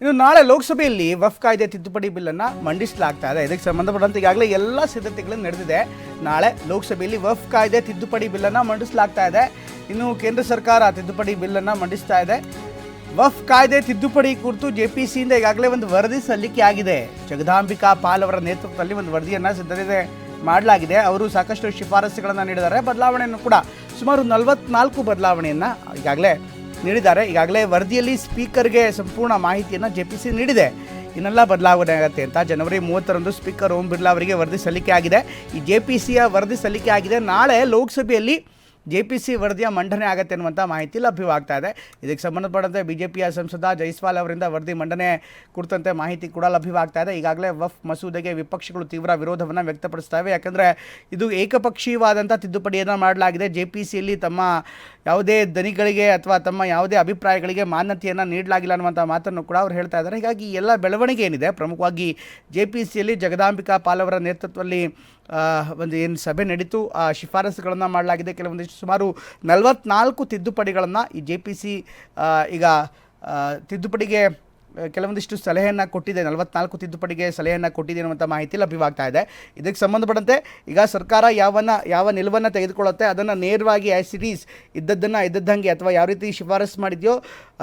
ಇನ್ನು ನಾಳೆ ಲೋಕಸಭೆಯಲ್ಲಿ ವಫ್ ಕಾಯ್ದೆ ತಿದ್ದುಪಡಿ ಬಿಲ್ಲನ್ನು ಮಂಡಿಸಲಾಗ್ತಾ ಇದೆ. ಇದಕ್ಕೆ ಸಂಬಂಧಪಟ್ಟಂತೆ ಈಗಾಗಲೇ ಎಲ್ಲ ಸಿದ್ಧತೆಗಳು ನಡೆದಿದೆ. ನಾಳೆ ಲೋಕಸಭೆಯಲ್ಲಿ ವಫ್ ಕಾಯ್ದೆ ತಿದ್ದುಪಡಿ ಬಿಲ್ಲನ್ನು ಮಂಡಿಸಲಾಗ್ತಾ ಇದೆ. ಇನ್ನು ಕೇಂದ್ರ ಸರ್ಕಾರ ತಿದ್ದುಪಡಿ ಬಿಲ್ಲನ್ನು ಮಂಡಿಸ್ತಾ ಇದೆ. ವಫ್ ಕಾಯ್ದೆ ತಿದ್ದುಪಡಿ ಕುರಿತು ಜೆ ಪಿ ಸಿಯಿಂದ ಈಗಾಗಲೇ ಒಂದು ವರದಿ ಸಲ್ಲಿಕೆ ಆಗಿದೆ. ಜಗದಾಂಬಿಕಾ ಪಾಲ್ ಅವರ ನೇತೃತ್ವದಲ್ಲಿ ಒಂದು ವರದಿಯನ್ನು ಸಿದ್ಧತೆ ಮಾಡಲಾಗಿದೆ. ಅವರು ಸಾಕಷ್ಟು ಶಿಫಾರಸುಗಳನ್ನು ನೀಡಿದ್ದಾರೆ. ಬದಲಾವಣೆಯನ್ನು ಕೂಡ ಸುಮಾರು ನಲವತ್ನಾಲ್ಕು ಬದಲಾವಣೆಯನ್ನು ಈಗಾಗಲೇ ನೀಡಿದ್ದಾರೆ. ಈಗಾಗಲೇ ವರದಿಯಲ್ಲಿ ಸ್ಪೀಕರ್ಗೆ ಸಂಪೂರ್ಣ ಮಾಹಿತಿಯನ್ನು ಜೆ ಪಿ ಸಿ ನೀಡಿದೆ. ಇನ್ನೆಲ್ಲ ಬದಲಾವಣೆ ಆಗುತ್ತೆ ಅಂತ ಜನವರಿ ಮೂವತ್ತರಂದು ಸ್ಪೀಕರ್ ಓಂ ಬಿರ್ಲಾ ಅವರಿಗೆ ವರದಿ ಸಲ್ಲಿಕೆ ಆಗಿದೆ. ಈ ಜೆ ಪಿ ಸಿಯ ವರದಿ ಸಲ್ಲಿಕೆ ಆಗಿದೆ. ನಾಳೆ ಲೋಕಸಭೆಯಲ್ಲಿ ಜೆ ಪಿ ಸಿ ವರದಿಯ ಮಂಡನೆ ಆಗತ್ತೆ ಅನ್ನುವಂಥ ಮಾಹಿತಿ ಲಭ್ಯವಾಗ್ತಾ ಇದೆ. ಇದಕ್ಕೆ ಸಂಬಂಧಪಟ್ಟಂತೆ ಬಿ ಜೆ ಪಿಯ ಸಂಸದ ಜೈಸ್ವಾಲ್ ಅವರಿಂದ ವರದಿ ಮಂಡನೆ ಕುರಿತಂತೆ ಮಾಹಿತಿ ಕೂಡ ಲಭ್ಯವಾಗ್ತಾ ಇದೆ. ಈಗಾಗಲೇ ವಫ್ ಮಸೂದೆಗೆ ವಿಪಕ್ಷಗಳು ತೀವ್ರ ವಿರೋಧವನ್ನು ವ್ಯಕ್ತಪಡಿಸ್ತವೆ ಯಾಕಂದರೆ ಇದು ಏಕಪಕ್ಷೀಯವಾದಂಥ ತಿದ್ದುಪಡಿಯನ್ನು ಮಾಡಲಾಗಿದೆ. ಜೆ ಪಿ ಸಿಯಲ್ಲಿ ತಮ್ಮ ಯಾವುದೇ ದನಿಗಳಿಗೆ ಅಥವಾ ತಮ್ಮ ಯಾವುದೇ ಅಭಿಪ್ರಾಯಗಳಿಗೆ ಮಾನ್ಯತೆಯನ್ನು ನೀಡಲಾಗಿಲ್ಲ ಅನ್ನುವಂಥ ಮಾತನ್ನು ಕೂಡ ಅವರು ಹೇಳ್ತಾ ಇದ್ದಾರೆ. ಹೀಗಾಗಿ ಎಲ್ಲ ಬೆಳವಣಿಗೆ ಏನಿದೆ, ಪ್ರಮುಖವಾಗಿ ಜೆ ಪಿ ಸಿಯಲ್ಲಿ ಜಗದಾಂಬಿಕಾ ಪಾಲ್ ಅವರ ನೇತೃತ್ವದಲ್ಲಿ ಒಂದು ಏನು ಸಭೆ ನಡೀತು. ಆ ಶಿಫಾರಸುಗಳನ್ನು ಮಾಡಲಾಗಿದೆ. ಕೆಲವೊಂದಿಷ್ಟು ಸುಮಾರು ನಲವತ್ನಾಲ್ಕು ತಿದ್ದುಪಡಿಗಳನ್ನು ಈ ಜೆ ಪಿ ಸಿ ಈಗ ತಿದ್ದುಪಡಿಗೆ ಕೆಲವೊಂದಿಷ್ಟು ಸಲಹೆಯನ್ನು ಕೊಟ್ಟಿದೆ. ನಲವತ್ನಾಲ್ಕು ತಿದ್ದುಪಡಿಗೆ ಸಲಹೆಯನ್ನು ಕೊಟ್ಟಿದೆ ಅನ್ನುವಂಥ ಮಾಹಿತಿ ಲಭ್ಯವಾಗ್ತಾ ಇದೆ. ಇದಕ್ಕೆ ಸಂಬಂಧಪಟ್ಟಂತೆ ಈಗ ಸರ್ಕಾರ ಯಾವನ್ನ, ಯಾವ ನಿಲುವನ್ನು ತೆಗೆದುಕೊಳ್ಳುತ್ತೆ, ಅದನ್ನು ನೇರವಾಗಿ ಆ್ಯಸ್ ಇಟ್ ಈಸ್ ಇದ್ದದ್ದನ್ನು ಇದ್ದದ್ದಂಗೆ ಅಥವಾ ಯಾವ ರೀತಿ ಶಿಫಾರಸು ಮಾಡಿದೆಯೋ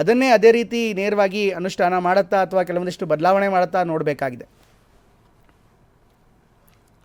ಅದನ್ನೇ ಅದೇ ರೀತಿ ನೇರವಾಗಿ ಅನುಷ್ಠಾನ ಮಾಡುತ್ತಾ ಅಥವಾ ಕೆಲವೊಂದಿಷ್ಟು ಬದಲಾವಣೆ ಮಾಡುತ್ತಾ ನೋಡಬೇಕಾಗಿದೆ.